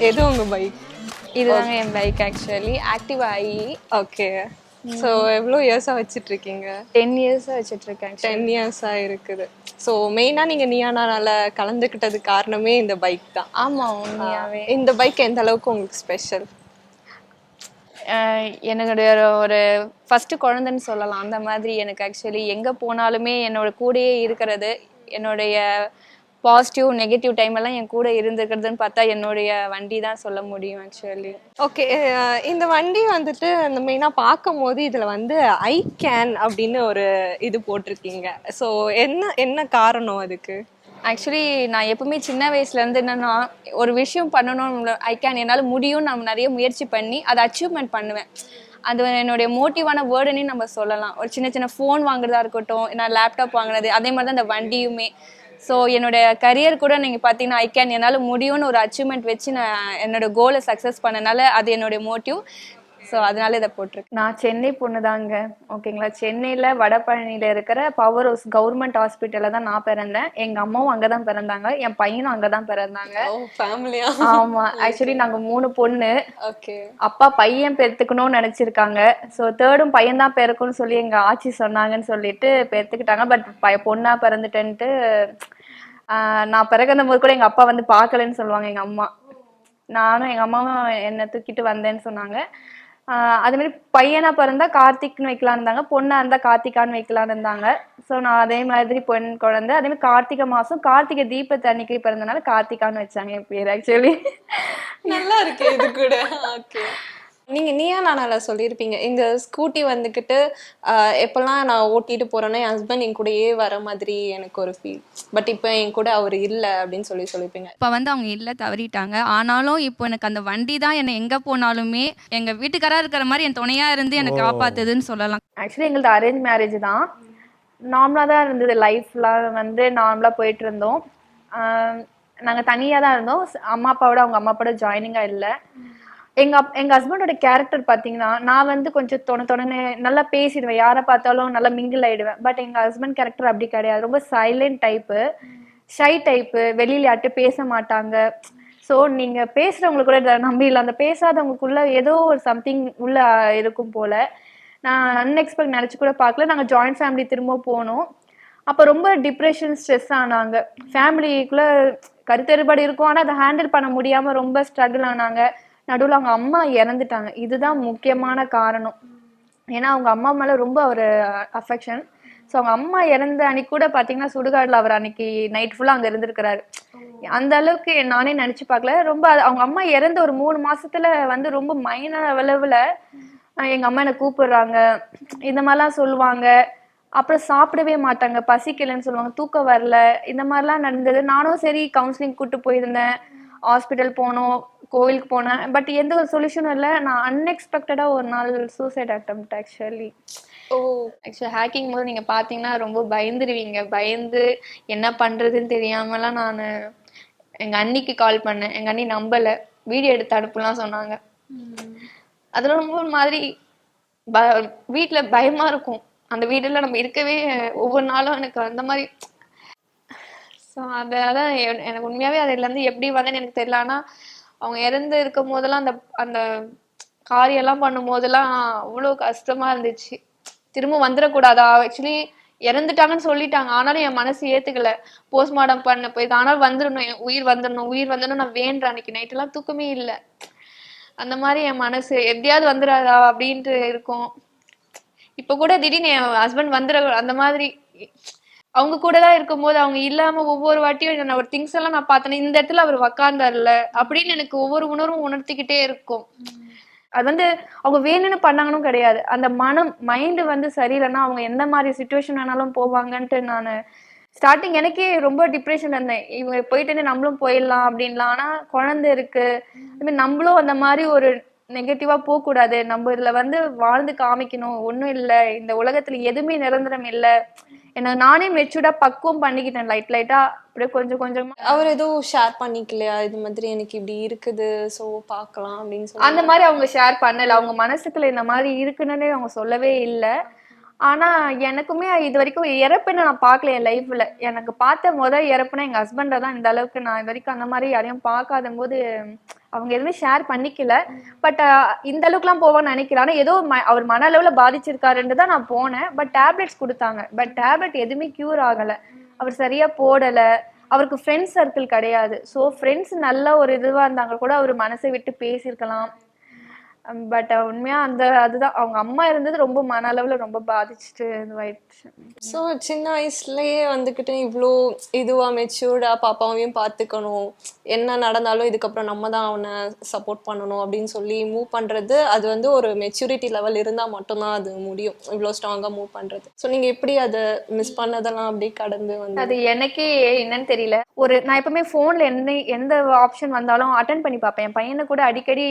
எது உங்க பைக் இதுதாங்க என் bike actually Activa I okay so எவ்வளோ இயர்ஸாக வச்சுட்டு இருக்கீங்க டென் இயர்ஸாக வச்சுட்டு இருக்கேன் actually. டென் இயர்ஸாக இருக்குது. ஸோ மெயினாக நீங்கள் நியானால கலந்துக்கிட்டது காரணமே இந்த பைக் தான். ஆமா உண்மையாவே. இந்த பைக் எந்த அளவுக்கு உங்களுக்கு ஸ்பெஷல் என்னுடைய ஒரு- ஃபர்ஸ்ட் குழந்தைன்னு சொல்லலாம். அந்த மாதிரி எனக்கு ஆக்சுவலி எங்க போனாலுமே என்னோட கூடயே இருக்கிறது என்னுடைய பாசிட்டிவ் நெகட்டிவ் டைம் எல்லாம் என் கூட இருந்திருக்கிறதுன்னு பார்த்தா என்னுடைய வண்டி தான் சொல்ல முடியும் ஆக்சுவலி ஓகே இந்த வண்டி வந்துட்டு இந்த மெயினாக பார்க்கும் போது இதில் வந்து ஐ கேன் அப்படின்னு ஒரு இது போட்டிருக்கீங்க. ஸோ என்ன என்ன காரணம் அதுக்கு? ஆக்சுவலி நான் எப்பவுமே சின்ன வயசுல இருந்து என்னன்னா ஒரு விஷயம் பண்ணணும் ஐ கேன் என்னால் முடியும் நான் நிறைய முயற்சி பண்ணி அதை அச்சீவ்மெண்ட் பண்ணுவேன். அது என்னுடைய மோட்டிவான வேர்டுன்னே நம்ம சொல்லலாம். ஒரு சின்ன சின்ன ஃபோன் வாங்குறதா இருக்கட்டும் நான் லேப்டாப் வாங்குறது அதே மாதிரி தான் இந்த வண்டியுமே. ஸோ என்னோட கரியர் கூட நீங்கள் பார்த்தீங்கன்னா ஐ கேன் என்னால் முடியும்னு ஒரு அச்சீவ்மெண்ட் வச்சு நான் என்னோட கோலை சக்ஸஸ் பண்ணனால அது என்னுடைய மோட்டிவ் ஸோ அதனால இதை போட்டிருக்கேன். நான் சென்னை பொண்ணு தாங்க. ஓகேங்களா சென்னையில் வடபழனியில் இருக்கிற பவர் ஹவுஸ் கவர்மெண்ட் ஹாஸ்பிட்டலில் தான் நான் பிறந்தேன். எங்கள் அம்மாவும் அங்கே தான் பிறந்தாங்க. என் பையனும் அங்கே தான் பிறந்தாங்க. ஃபேமிலியா ஆமா. ஆக்சுவலி நாங்கள் மூணு பொண்ணு. ஓகே அப்பா பையன் பெற்றுக்கணும்னு நினச்சிருக்காங்க. ஸோ தேர்டும் பையன் தான் பிறக்கும்னு சொல்லி எங்கள் ஆச்சி சொன்னாங்கன்னு சொல்லிட்டு பெற்றுக்கிட்டாங்க பட் பைய பொண்ணா பிறந்துட்டேன்ட்டு நான் பிறகுந்த போது கூட எங்கள் அப்பா வந்து பார்க்கலன்னு சொல்லுவாங்க எங்கள் அம்மா. நானும் எங்கள் அம்மாவும் என்னை தூக்கிட்டு வந்தேன்னு சொன்னாங்க. அதே மாதிரி பையனா பிறந்தா கார்த்திக்னு வைக்கலான்னு இருந்தாங்க பொண்ணா இருந்தா கார்த்திகான்னு வைக்கலான்னு இருந்தாங்க. ஸோ நான் அதே மாதிரி பெண் குழந்தை அதே மாதிரி கார்த்திகை மாசம் கார்த்திகை தீபத்து அன்னைக்கு பிறந்தனால கார்த்திகான்னு வச்சாங்க என் பேர் ஆக்சுவலி நல்லா இருக்கு இது கூட. ஓகே நீங்க நீயா நானால சொல்லியிருப்பீங்க. எங்க ஸ்கூட்டி வந்துக்கிட்டு எப்பெல்லாம் நான் ஓட்டிட்டு போறேன்னா என் ஹஸ்பண்ட் என் கூடயே வர மாதிரி எனக்கு ஒரு ஃபீல் பட் இப்போ என் கூட அவர் இல்லை அப்படின்னு சொல்லி சொல்லியிருப்பீங்க. இப்போ வந்து அவங்க இல்லை தவறிட்டாங்க. ஆனாலும் இப்போ எனக்கு அந்த வண்டி தான் என்னை எங்கே போனாலுமே எங்கள் வீட்டுக்காரா இருக்கிற மாதிரி என் துணையாக இருந்து என்னை காப்பாத்துதுன்னு சொல்லலாம். ஆக்சுவலி எங்களது அரேஞ்ச் மேரேஜ் தான். நார்மலாக தான் இருந்தது. லைஃப்லாம் வந்து நார்மலாக போயிட்டு இருந்தோம். நாங்கள் தனியாக தான் இருந்தோம். அம்மா அப்பாவோட அவங்க அம்மா அப்பாவோட ஜாயினிங்காக இல்லை. எங்கள் அப் எங்கள் ஹஸ்பண்டோட கேரக்டர் பாத்தீங்கன்னா நான் வந்து கொஞ்சம் தொண தொடனே நல்லா பேசிடுவேன். யாரை பார்த்தாலும் நல்லா மிங்கிள் ஆயிடுவேன். பட் எங்கள் ஹஸ்பண்ட் கேரக்டர் அப்படி கிடையாது. ரொம்ப சைலண்ட் டைப்பு ஷை டைப்பு வெளியில் யார்ட்டு பேச மாட்டாங்க. ஸோ நீங்கள் பேசுறவங்களுக்கு கூட இதை அந்த பேசாதவங்களுக்குள்ள ஏதோ ஒரு சம்திங் உள்ள இருக்கும் போல. நான் அன்எக்ஸ்பெக்ட் நினச்சி கூட பார்க்கல. நாங்கள் ஜாயிண்ட் ஃபேமிலி திரும்ப போனோம். அப்போ ரொம்ப டிப்ரெஷன் ஸ்ட்ரெஸ் ஆனாங்க. ஃபேமிலிக்குள்ளே கருத்தறுபாடு இருக்கும். ஆனால் அதை ஹேண்டில் பண்ண முடியாமல் ரொம்ப ஸ்ட்ரகிள் ஆனாங்க. நடுவில் அவங்க அம்மா இறந்துட்டாங்க. இதுதான் முக்கியமான காரணம். ஏன்னா அவங்க அம்மா மேலே ரொம்ப ஒரு அஃபெக்ஷன் ஸோ அவங்க அம்மா இறந்த அன்னைக்கு கூட பார்த்தீங்கன்னா சுடுகாடில் அவர் அன்னைக்கு நைட் ஃபுல்லாக அங்கே இருந்திருக்கிறாரு. அந்த அளவுக்கு நானே நினச்சி பார்க்கல ரொம்ப அவங்க அம்மா இறந்த ஒரு மூணு மாசத்துல வந்து ரொம்ப மைனர் அளவில் எங்கள் அம்மா என்னை கூப்பிடுறாங்க. இந்த மாதிரிலாம் சொல்லுவாங்க. அப்புறம் சாப்பிடவே மாட்டாங்க. பசிக்கலைன்னு சொல்லுவாங்க. தூக்கம் வரல. இந்த மாதிரிலாம் நடந்தது. நானும் சரி கவுன்சிலிங் கூட்டு போயிருந்தேன். ஹாஸ்பிட்டல் போனோம். கோவிலுக்கு போனேன் பட் எந்த ஒரு சொல்யூஷனும் இல்லை. நான் அன்எக்ஸ்பெக்டடாக ஒரு நாள் suicide attempt actually oh actually hacking போது நீங்கள் பார்த்தீங்கன்னா ரொம்ப பயந்துருவீங்க. பயந்து என்ன பண்ணுறதுன்னு தெரியாமலாம் நான் எங்கள் அண்ணிக்கு கால் பண்ணேன். எங்கள் அண்ணி நம்பலை. வீடியோ எடுத்து அனுப்பலாம் சொன்னாங்க. அதெல்லாம் ரொம்ப ஒரு மாதிரி ப வீட்டில் பயமாக இருக்கும். அந்த வீடெல்லாம் நம்ம இருக்கவே ஒவ்வொரு நாளும் எனக்கு அந்த மாதிரி ஸோ அதான் எனக்கு உண்மையாகவே அதுலேருந்து எப்படி வந்தேன்னு எனக்கு தெரியல. ஆனால் அவங்க இறந்து இருக்கும் போதெல்லாம் அந்த அந்த காரியெல்லாம் பண்ணும் போதெல்லாம் அவ்வளோ கஷ்டமா இருந்துச்சு. திரும்ப வந்துடக்கூடாதா? ஆக்சுவலி இறந்துட்டாங்கன்னு சொல்லிட்டாங்க. ஆனாலும் என் மனசு ஏத்துக்கல. போஸ்ட்மார்டம் பண்ண போயிருக்கு. ஆனால் வந்துடணும். என் உயிர் வந்துடணும். உயிர் வந்துடணும் நான் வேண்டேன் அன்னைக்கு. நைட்டெல்லாம் தூக்கமே இல்லை. அந்த மாதிரி என் மனசு எப்படியாவது வந்துடாதா அப்படின்ட்டு இருக்கும். இப்போ கூட திடீர்னு என் ஹஸ்பண்ட் வந்துட அந்த மாதிரி அவங்க கூட தான் இருக்கும்போது அவங்க இல்லாம ஒவ்வொரு வாட்டியும் நான் ஒரு திங்ஸ் எல்லாம் நான் பார்த்தேன். இந்த இடத்துல அவர் உக்காந்தார்ல அப்படின்னு எனக்கு ஒவ்வொரு உணர்வும் உணர்த்திக்கிட்டே இருக்கும். அது வந்து அவங்க வேணும்னு பண்ணாங்கன்னு கிடையாது. அந்த மனம் மைண்டு வந்து சரியில்லைன்னா அவங்க எந்த மாதிரி சுச்சுவேஷன் வேணாலும் போவாங்கன்ட்டு நான் ஸ்டார்டிங் எனக்கே ரொம்ப டிப்ரெஷன் இருந்தேன். இவங்க போயிட்டு நம்மளும் போயிடலாம் அப்படின்லாம். ஆனா குழந்தை இருக்கு. நம்மளும் அந்த மாதிரி ஒரு நெகட்டிவா போகக்கூடாது. நம்ம இதுல வந்து வாழ்ந்து காமிக்கணும். ஒன்றும் இல்லை. இந்த உலகத்துல எதுவுமே நிரந்தரம் இல்லை. என்ன நானே மெச்சூர்டா பக்குவம் பண்ணிக்கிட்டேன். லைட் லைட்டா அப்படியே கொஞ்சம் கொஞ்சமா. அவர் எதுவும் ஷேர் பண்ணிக்கலையா? இது மாதிரி எனக்கு இப்படி இருக்குது. ஸோ பார்க்கலாம் அப்படின்னு சொல்லி அந்த மாதிரி அவங்க ஷேர் பண்ணல. அவங்க மனசுக்குள்ள இந்த மாதிரி இருக்குன்னு அவங்க சொல்லவே இல்லை. ஆனா எனக்குமே இது வரைக்கும் இறப்புன்னு நான் பார்க்கல என் லைஃப்ல எனக்கு பார்த்த முத இறப்புனா எங்க ஹஸ்பண்டை தான் இந்த அளவுக்கு நான் இது வரைக்கும் அந்த மாதிரி யாரையும் பார்க்காத போது அவங்க எதுவுமே ஷேர் பண்ணிக்கல. பட் இந்த அளவுக்குலாம் போவான்னு நினைக்கிறேன் ஆனால் ஏதோ ம- அவர் மன அளவில் பாதிச்சிருக்காருன்னு தான் நான் போனேன். பட் டேப்லெட்ஸ் கொடுத்தாங்க. பட் டேப்லெட் எதுவுமே க்யூர் ஆகலை. அவர் சரியாக போடலை. அவருக்கு ஃப்ரெண்ட்ஸ் சர்க்கிள் கிடையாது. ஸோ ஃப்ரெண்ட்ஸ் நல்ல ஒரு இதுவாக இருந்தாங்க. கூட அவர் மனசை விட்டு பேசியிருக்கலாம். பட் உண்மையா அந்த அதுதான் அவங்க அம்மா இருந்தது ரொம்ப மன அளவுல ரொம்ப பாதிச்சுட்டு இதுவாயிடுச்சு. ஸோ சின்ன வயசுலயே வந்துக்கிட்டு இவ்வளோ இதுவா மெச்சூர்டா பாப்பாவையும் பார்த்துக்கணும் என்ன நடந்தாலும் இதுக்கப்புறம் நம்ம தான் அவனை சப்போர்ட் பண்ணணும் அப்படின்னு சொல்லி மூவ் பண்றது அது வந்து ஒரு மெச்சூரிட்டி லெவல் இருந்தா மட்டும்தான் அது முடியும். இவ்வளோ ஸ்ட்ராங்கா மூவ் பண்றது. ஸோ நீங்க எப்படி அதை மிஸ் பண்ணதெல்லாம் அப்படியே கடந்து வந்து அது எனக்கே என்னன்னு தெரியல. ஒரு நான் எப்பவுமே ஃபோன்ல என்ன எந்த ஆப்ஷன் வந்தாலும் அட்டன் பண்ணி பார்ப்பேன். என் பையனை கூட அடிக்கடி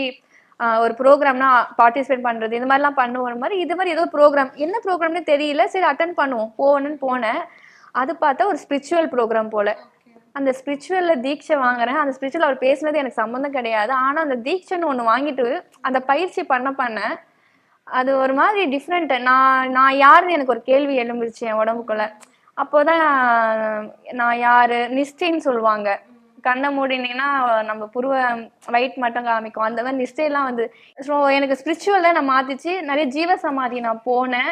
ஒரு ப்ரோக்ராம்னா பார்ட்டிசிபேட் பண்ணுறது இந்த மாதிரிலாம் பண்ணுவோம். மாதிரி இது மாதிரி ஏதோ ப்ரோக்ராம் என்ன ப்ரோக்ராம்னு தெரியல. சரி அட்டன் பண்ணுவோம். போகணும்னு போனேன். அது பார்த்தா ஒரு ஸ்பிரிச்சுவல் ப்ரோக்ராம் போல. அந்த ஸ்பிரிச்சுவலில் தீட்சை வாங்குறேன். அந்த ஸ்பிரிச்சுவல் அவர் பேசுனது எனக்கு சம்மந்தம் கிடையாது. ஆனால் அந்த தீட்சைன்னு ஒன்று வாங்கிட்டு அந்த பயிற்சி பண்ண பண்ண அது ஒரு மாதிரி டிஃப்ரெண்ட் நான் நான் யாருன்னு எனக்கு ஒரு கேள்வி எழும்பிடுச்சு என் உடம்புக்குள்ள. அப்போதான் நான் யாரு? நிஷ்டின்னு சொல்லுவாங்க. கண்ணை மூடினீங்கன்னா நம்ம புருவ வயிட் மட்டும் காமிக்கும். அந்த மாதிரி நிஷ்டையெல்லாம் வந்து ஸோ எனக்கு ஸ்பிரிச்சுவலில் நான் மாத்திச்சு. நிறைய ஜீவ சமாதி நான் போனேன்.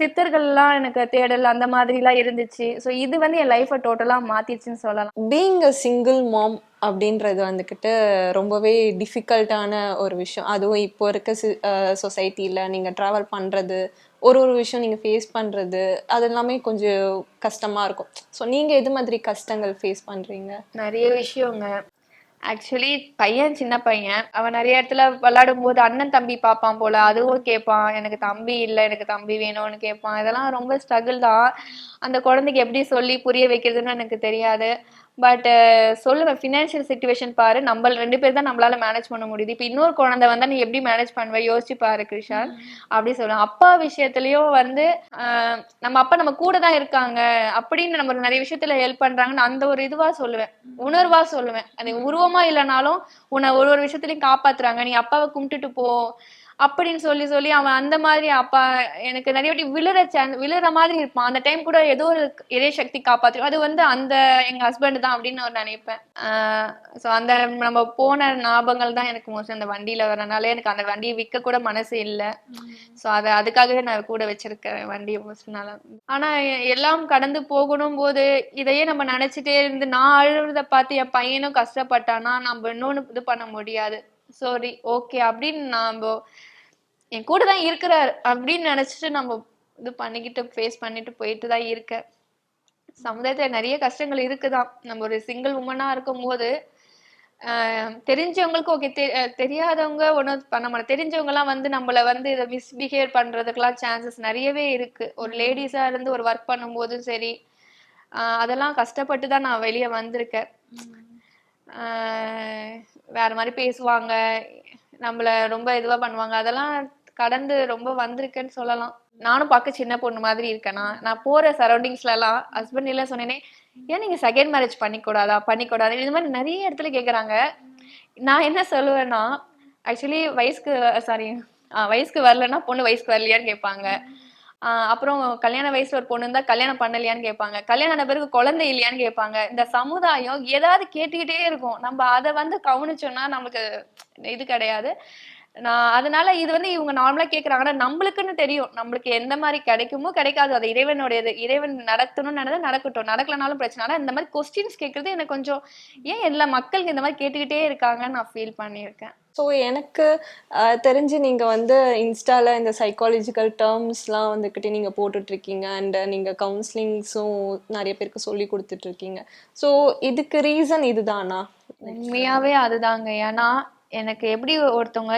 சித்தர்கள்லாம் எனக்கு தேடல் அந்த மாதிரிலாம் இருந்துச்சு. ஸோ இது வந்து என் லைஃப்பை டோட்டலாக மாத்திச்சுன்னு சொல்லலாம். பீங் அ சிங்கிள் மாம் அப்படின்றது வந்துக்கிட்டு ரொம்பவே டிஃபிகல்ட்டான ஒரு விஷயம். அதுவும் இப்போ இருக்க சொசைட்டியில் நீங்கள் ட்ராவல் பண்ணுறது ஒரு ஒரு விஷயம் நீங்கள் ஃபேஸ் பண்ணுறது அது எல்லாமே கொஞ்சம் கஷ்டமாக இருக்கும். ஸோ நீங்கள் எது மாதிரி கஷ்டங்கள் ஃபேஸ் பண்ணுறீங்க நிறைய விஷயங்க. ஆக்சுவலி பையன் சின்ன பையன். அவன் நிறைய இடத்துல விளையாடும் போது அண்ணன் தம்பி பார்ப்பான் போல. அதுவும் கேட்பான் எனக்கு தம்பி இல்லை எனக்கு தம்பி வேணும்னு கேட்பான். இதெல்லாம் ரொம்ப ஸ்ட்ரகிள் தான். அந்த குழந்தைக்கு எப்படி சொல்லி புரிய வைக்கிறதுன்னு எனக்கு தெரியாது. பட் சொல்லுவேன் ஃபினான்ஷியல் சுச்சுவேஷன் பாரு. நம்ம ரெண்டு பேர் தான் நம்மளால மேனேஜ் பண்ண முடியுது. இப்போ இன்னொரு குழந்தை வந்தா நீ எப்படி மேனேஜ் பண்ணுவ? யோசிச்சு பாரு கிருஷான் அப்படி சொல்லுவேன் அப்பா விஷயத்துலயும் வந்து ஆஹ், நம்ம அப்பா நம்ம கூட தான் இருக்காங்க. அப்படின்னு நம்ம நிறைய விஷயத்துல ஹெல்ப் பண்றாங்கன்னு அந்த ஒரு இதுவா சொல்லுவேன். உணர்வா சொல்லுவேன். அது உருவமா இல்லைனாலும் உன்னை ஒரு ஒரு விஷயத்துலயும் காப்பாத்துறாங்க. நீ அப்பாவை கும்பிட்டுட்டு போ. அப்படின்னு சொல்லி சொல்லி அவன் அந்த மாதிரி அப்பா எனக்கு நிறைய வாட்டி விழுற சான்ஸ் விழுற மாதிரி இருப்பான். அந்த டைம் கூட ஏதோ ஒரு இறை சக்தி காப்பாத்திரும் அது வந்து அந்த எங்க ஹஸ்பண்ட் தான் அப்படின்னு நான் நினைப்பேன். ஸோ அந்த நம்ம போன ஞாபகங்கள் தான் எனக்கு மோஸ்ட்லி அந்த வண்டியில வரனால எனக்கு அந்த வண்டியை விற்க கூட மனசு இல்லை. ஸோ அதை அதுக்காகவே நான் கூட வச்சிருக்கேன் வண்டியை மோஸ்ட்னால ஆனா எல்லாம் கடந்து போகணும் போது இதையே நம்ம நினைச்சிட்டே இருந்து நான் அழுறத பார்த்து என் பையனும் கஷ்டப்பட்டானா நம்ம இன்னொன்னு இது பண்ண முடியாது. சாரி ஓகே அப்படின்னு நாம என் கூட தான் இருக்கிறார் அப்படின்னு நினைச்சிட்டு நம்ம இது பண்ணிக்கிட்டு ஃபேஸ் பண்ணிட்டு போயிட்டு தான் இருக்கேன். சமுதாயத்துல நிறைய கஷ்டங்கள் இருக்குதான் நம்ம ஒரு சிங்கிள் உமனா இருக்கும்போது தெரிஞ்சவங்களுக்கு ஓகே தெரியாதவங்க ஒன்றும் பண்ண மாட்டோம். தெரிஞ்சவங்கலாம் வந்து நம்மள வந்து இதை மிஸ்பிஹேவ் பண்றதுக்கெல்லாம் சான்சஸ் நிறையவே இருக்கு. ஒரு லேடிஸா இருந்து ஒரு ஒர்க் பண்ணும்போதும் சரி அதெல்லாம் கஷ்டப்பட்டு தான் நான் வெளியே வந்திருக்கேன். வேற மாதிரி பேசுவாங்க. நம்மள ரொம்ப இதுவா பண்ணுவாங்க. அதெல்லாம் கடந்து ரொம்ப வந்திருக்கேன்னு சொல்லலாம். நானும் பார்க்க சின்ன பொண்ணு மாதிரி இருக்கேனா. நான் போற சரௌண்டிங்ஸ்ல எல்லாம் ஹஸ்பண்ட் எல்லாம் சொன்னேனே ஏன் நீங்க செகண்ட் மேரேஜ் பண்ணிக்கூடாதா? பண்ணிக்கூடாது? இது மாதிரி நிறைய இடத்துல கேக்குறாங்க. நான் என்ன சொல்லுவேன்னா ஆக்சுவலி வயசுக்கு சாரி வயசுக்கு வரலன்னா பொண்ணு வயசுக்கு வரலையான்னு கேட்பாங்க. அப்புறம் கல்யாண வயசுல ஒரு பொண்ணு இருந்தா கல்யாணம் பண்ணலையான்னு கேட்பாங்க. கல்யாணம் ஆன பிறகு குழந்தை இல்லையான்னு கேட்பாங்க. இந்த சமுதாயம் ஏதாவது கேட்டுக்கிட்டே இருக்கும். நம்ம அதை வந்து கவனிச்சோம்னா நமக்கு இது கிடையாது. நான் அதனால இது வந்து இவங்க நார்மலா கேக்குறாங்கன்னா நம்மளுக்குன்னு தெரியும். நம்மளுக்கு எந்த மாதிரி கிடைக்குமோ கிடைக்காது. அது இறைவனுடையது. இறைவன் நடத்தணும்னு நினைச்சா நடக்கட்டும். நடக்கலனாலும் பிரச்சனை. இந்த மாதிரி கொஸ்டின்ஸ் கேட்கறது எனக்கு கொஞ்சம் ஏன் எல்லா மக்களுக்கு இந்த மாதிரி கேட்டுக்கிட்டே இருக்காங்கன்னு நான் ஃபீல் பண்ணியிருக்கேன். ஸோ எனக்கு ஆஹ், தெரிஞ்சு நீங்கள் வந்து இன்ஸ்டால இந்த சைக்காலஜிக்கல் டேர்ம்ஸ்லாம் வந்துக்கிட்டு நீங்கள் போட்டுட்ருக்கீங்க. அண்ட் நீங்கள் கவுன்சிலிங்ஸும் நிறைய பேருக்கு சொல்லி கொடுத்துட்ருக்கீங்க. ஸோ இதுக்கு ரீசன் இதுதானா உண்மையாகவே அதுதாங்க ஏன்னா எனக்கு எப்படி ஒருத்தவங்க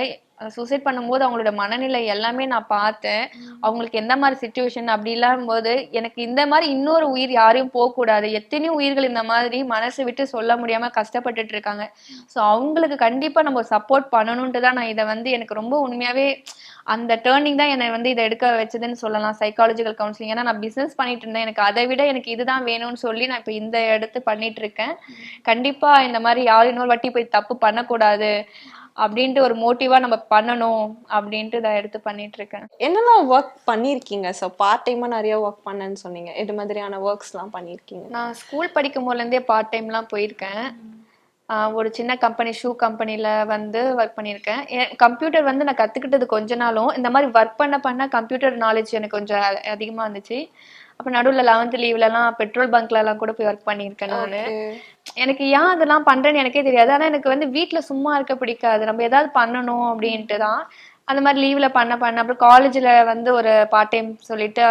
சூசைட் பண்ணும்போது அவங்களோட மனநிலை எல்லாமே நான் பார்த்தேன். அவங்களுக்கு எந்த மாதிரி சுச்சுவேஷன் அப்படி இல்லாம போது எனக்கு இந்த மாதிரி இன்னொரு உயிர் யாரையும் போகக்கூடாது. எத்தனையோ உயிர்கள் இந்த மாதிரி மனசு விட்டு சொல்ல முடியாம கஷ்டப்பட்டுட்டு இருக்காங்க. ஸோ அவங்களுக்கு கண்டிப்பா நம்ம சப்போர்ட் பண்ணணும்ட்டு தான் நான் இதை வந்து எனக்கு ரொம்ப உண்மையாவே அந்த டேர்னிங் தான் என்னை வந்து இதை எடுக்க வச்சதுன்னு சொல்லலாம். சைக்காலஜிக்கல் கவுன்சிலிங் ஏன்னா நான் பிசினஸ் பண்ணிட்டு இருந்தேன். எனக்கு அதை விட எனக்கு இதுதான் வேணும்னு சொல்லி நான் இப்போ இந்த எடுத்து பண்ணிட்டு இருக்கேன். கண்டிப்பா இந்த மாதிரி யாரும் இன்னொரு வாட்டி போய் தப்பு பண்ணக்கூடாது. அப்படின்ட்டு ஒரு மோட்டிவா நம்ம பண்ணணும் அப்படின்ட்டு இதை எடுத்து பண்ணிட்டு இருக்கேன். என்னெல்லாம் ஒர்க் பண்ணியிருக்கீங்க? ஸோ பார்ட் டைமாக நிறைய ஒர்க் பண்ணேன்னு சொன்னீங்க. இது மாதிரியான ஒர்க்ஸ்லாம் பண்ணியிருக்கீங்க. நான் ஸ்கூல் படிக்கும் போதுலேருந்தே பார்ட் டைம்லாம் போயிருக்கேன். ஒரு சின்ன கம்பெனி ஷூ கம்பெனியில் வந்து ஒர்க் பண்ணியிருக்கேன். கம்ப்யூட்டர் வந்து நான் கற்றுக்கிட்டது கொஞ்ச நாளும். இந்த மாதிரி ஒர்க் பண்ண பண்ண கம்ப்யூட்டர் நாலேஜ் எனக்கு கொஞ்சம் அதிகமாக இருந்துச்சு அப்போ நடுவில் லெவன்த் லீவ்லலாம் பெட்ரோல் பங்க்லலாம் கூட போய் ஒர்க் பண்ணியிருக்கேன் நான். எனக்கு ஏன் அதெல்லாம் பண்றேன்னு எனக்கே தெரியாது. ஆனா எனக்கு வந்து வீட்ல சும்மா இருக்க பிடிக்காது. நம்ம ஏதாவது பண்ணணும் அப்படின்ட்டு தான். அந்த மாதிரி லீவ்ல பண்ண பண்ண அப்புறம் காலேஜ்ல வந்து ஒரு பார்ட் டைம் சொல்லிட்டு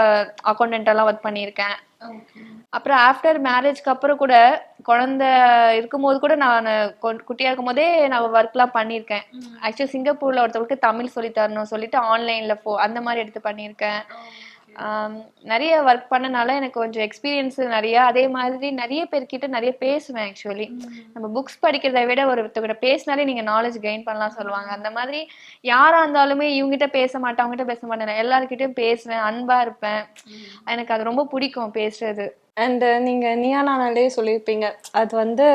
அக்கௌண்டன்ட் எல்லாம் ஒர்க் பண்ணியிருக்கேன். அப்புறம் ஆஃப்டர் மேரேஜ்க்கு அப்புறம் கூட குழந்தை இருக்கும்போது கூட நான் குட்டியா இருக்கும் போதே நான் ஒர்க்லாம் பண்ணியிருக்கேன். ஆக்சுவலி சிங்கப்பூர்ல ஒருத்தவங்களுக்கு தமிழ் சொல்லி தரணும் சொல்லிட்டு ஆன்லைன்ல போ அந்த மாதிரி எடுத்து பண்ணியிருக்கேன். நிறைய ஒர்க் பண்ணனால எனக்கு கொஞ்சம் எக்ஸ்பீரியன்ஸ் நிறைய அதே மாதிரி நிறைய பேர்கிட்ட நிறைய பேசுவேன் ஆக்சுவலி நம்ம புக்ஸ் படிக்கிறதை விட ஒருத்தவங்கிட்ட பேசினாலே நீங்க நாலேஜ் கெயின் பண்ணலாம் சொல்லுவாங்க. அந்த மாதிரி யாரா இருந்தாலுமே இவங்ககிட்ட பேச மாட்டேன் அவங்ககிட்ட பேச மாட்டேன். எல்லாருக்கிட்டையும் பேசுவேன் அன்பா இருப்பேன். எனக்கு அது ரொம்ப பிடிக்கும் பேசுறது. அண்ட் நீங்க நீயா நானாலே சொல்லியிருப்பீங்க அது வந்து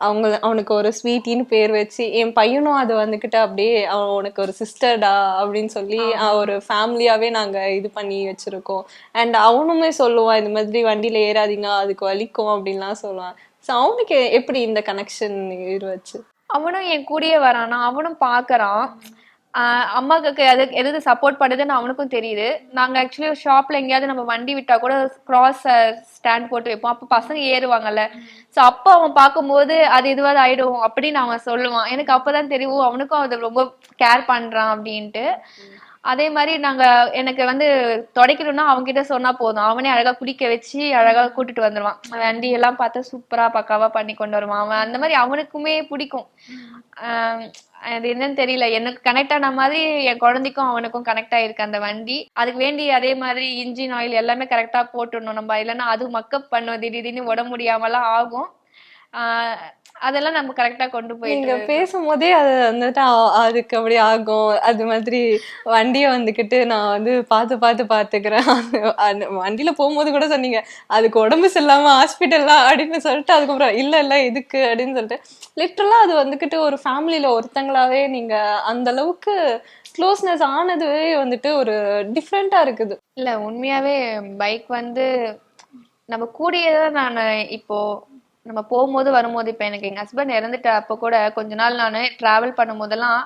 அவங்க அவனுக்கு ஒரு ஸ்வீட்டின்னு பேர் வச்சு என் பையனும் அது வந்துக்கிட்டு அப்படியே அவன் உனக்கு ஒரு சிஸ்டர்டா அப்படின்னு சொல்லி ஒரு ஃபேமிலியாவே நாங்க இது பண்ணி வச்சிருக்கோம். அண்ட் அவனுமே சொல்லுவான் இந்த மாதிரி வண்டியில ஏறாதீங்க அதுக்கு வலிக்கும் அப்படின்லாம் சொல்லுவான். ஸோ அவனுக்கு எப்படி இந்த கனெக்ஷன் இருந்துச்சு அவனும் என் கூடயே வரானா? அவனும் பாக்குறான். அம்மாவுக்கு எது எது சப்போர்ட் பண்ணுதுன்னு அவனுக்கும் தெரியுது. நாங்கள் ஆக்சுவலி ஷாப்பில் எங்கேயாவது நம்ம வண்டி விட்டால் கூட கிராஸ் ஸ்டாண்ட் போட்டு வைப்போம். அப்போ பசங்க ஏறுவாங்கல்ல. ஸோ அப்போ அவன் பார்க்கும்போது அது இதுவாக ஆயிடும் அப்படின்னு அவன் சொல்லுவான். எனக்கு அப்பதான் தெரியும். அவனுக்கும் அது ரொம்ப கேர் பண்ணுறான் அப்படின்ட்டு. அதே மாதிரி நாங்க எனக்கு வந்து துடைக்கணும்னா அவன்கிட்ட சொன்னா போதும். அவனே அழகா குளிக்க வச்சு அழகா கூட்டிட்டு வந்துருவான். வண்டி எல்லாம் பார்த்தா சூப்பரா பக்காவா பண்ணி கொண்டு வருவான். அவன் அந்த மாதிரி அவனுக்குமே பிடிக்கும். ஆஹ் அது என்னன்னு தெரியல. எனக்கு கனெக்ட் ஆன மாதிரி என் குழந்தைக்கும் அவனுக்கும் கனெக்ட் ஆயிருக்கு அந்த வண்டி. அதுக்கு வேண்டி அதே மாதிரி இன்ஜின் ஆயில் எல்லாமே கரெக்டா போட்டுடணும் நம்ம. இல்லைன்னா அது மக்கப் பண்ணும். திடீர்னு உடம்பு முடியாமலாம் ஆகும். அதெல்லாம் நம்ம கரெக்டா கொண்டு நீங்க போயிட்டு பேசும்போதே அது வந்துட்டு அதுக்கு அப்படி ஆகும். அது மாதிரி வண்டியை வந்துக்கிட்டு நான் வந்து பார்த்து பார்த்து பார்த்துக்கிறேன். அந்த- வண்டியில போகும்போது கூட சொன்னீங்க அதுக்கு உடம்பு சரியில்லாம ஹாஸ்பிட்டல்லாம் அப்படின்னு சொல்லிட்டு அதுக்கப்புறம் இல்ல இல்ல இதுக்கு அப்படின்னு சொல்லிட்டு. லிட்டரலா அது வந்துக்கிட்டு ஒரு ஃபேமிலியில ஒருத்தங்களாவே நீங்க அந்த அளவுக்கு க்ளோஸ்னஸ் ஆனதுவே வந்துட்டு ஒரு டிஃப்ரெண்டா இருக்குது. இல்ல உண்மையாவே பைக் வந்து நம்ம கூடயே தான் நான் இப்போ நம்ம போகும்போது வரும்போது இப்போ எனக்கு எங்க ஹஸ்பண்ட் இறந்துட்ட அப்போ கூட கொஞ்ச நாள் நான் டிராவல் பண்ணும்போதெல்லாம்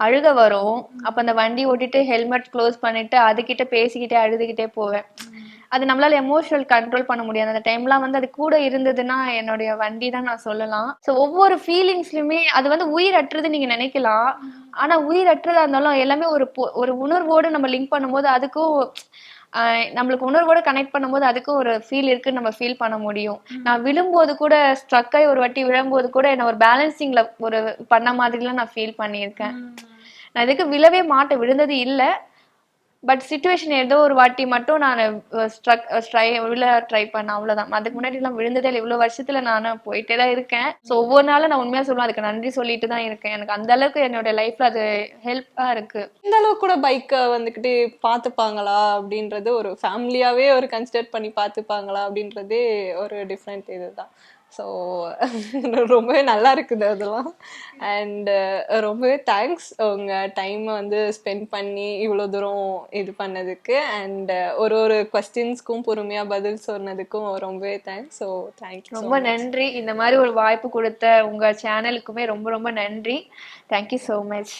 அழுக வரும். அப்ப அந்த வண்டி ஓட்டிட்டு ஹெல்மெட் க்ளோஸ் பண்ணிட்டு அதுகிட்ட பேசிக்கிட்டே அழுதுகிட்டே போவேன். அது நம்மளால எமோஷனல் கண்ட்ரோல் பண்ண முடியாது. அந்த டைம்லாம் வந்து அது கூட இருந்ததுன்னா என்னுடைய வண்டி தான் நான் சொல்லலாம். ஸோ ஒவ்வொரு ஃபீலிங்ஸ்லயுமே அது வந்து உயிர் அற்றது நீங்க நினைக்கலாம். ஆனா உயிரற்றதா இருந்தாலும் எல்லாமே ஒரு பொ- ஒரு உணர்வோடு நம்ம லிங்க் பண்ணும்போது அதுக்கும் நம்மளுக்கு உணர்வோட கனெக்ட் பண்ணும்போது அதுக்கும் ஒரு ஃபீல் இருக்குன்னு நம்ம ஃபீல் பண்ண முடியும். நான் விழும்போது கூட ஸ்ட்ரக் ஆகி ஒரு வாட்டி விழும்போது கூட என்ன ஒரு பேலன்சிங்ல ஒரு பண்ண மாதிரிலாம் நான் ஃபீல் பண்ணியிருக்கேன். நான் இதுக்கு விழவே மாட்டேன். விழுந்தது இல்ல. பட் சுச்சுவேஷன் ஏதோ ஒரு வாட்டி மட்டும் நான் ஸ்ட்ரக் ட்ரை விழ ட்ரை பண்ணேன் அவ்வளவுதான். அதுக்கு முன்னாடி எல்லாம் விழுந்ததே இல்லை இவ்வளவு வருஷத்துல நான் போயிட்டே தான் இருக்கேன். ஸோ ஒவ்வொரு நாளும் நான் உண்மையா சொல்லுவேன் அதுக்கு நன்றி சொல்லிட்டு தான் இருக்கேன். எனக்கு அந்த அளவுக்கு என்னோட லைஃப்ல அது ஹெல்ப்பா இருக்கு. இந்த அளவுக்கு கூட பைக்கை வந்துக்கிட்டு பார்த்துப்பாங்களா அப்படின்றது ஒரு ஃபேமிலியாவே ஒரு கன்சிடர் பண்ணி பார்த்துப்பாங்களா அப்படின்றதே ஒரு டிஃப்ரெண்ட் இதுதான். ஸோ ரொம்பவே நல்லா இருக்குது அதெல்லாம். அண்ட் ரொம்பவே தேங்க்ஸ் உங்கள் டைமை வந்து ஸ்பெண்ட் பண்ணி இவ்வளோ தூரம் இது பண்ணதுக்கு. அண்ட் ஒரு ஒரு கொஸ்டின்ஸ்க்கும் பொறுமையாக பதில் சொன்னதுக்கும் ரொம்பவே தேங்க்ஸ் ஸோ தேங்க்யூ ரொம்ப நன்றி. இந்த மாதிரி ஒரு வாய்ப்பு கொடுத்த உங்க சேனலுக்குமே ரொம்ப ரொம்ப நன்றி. Thank you so much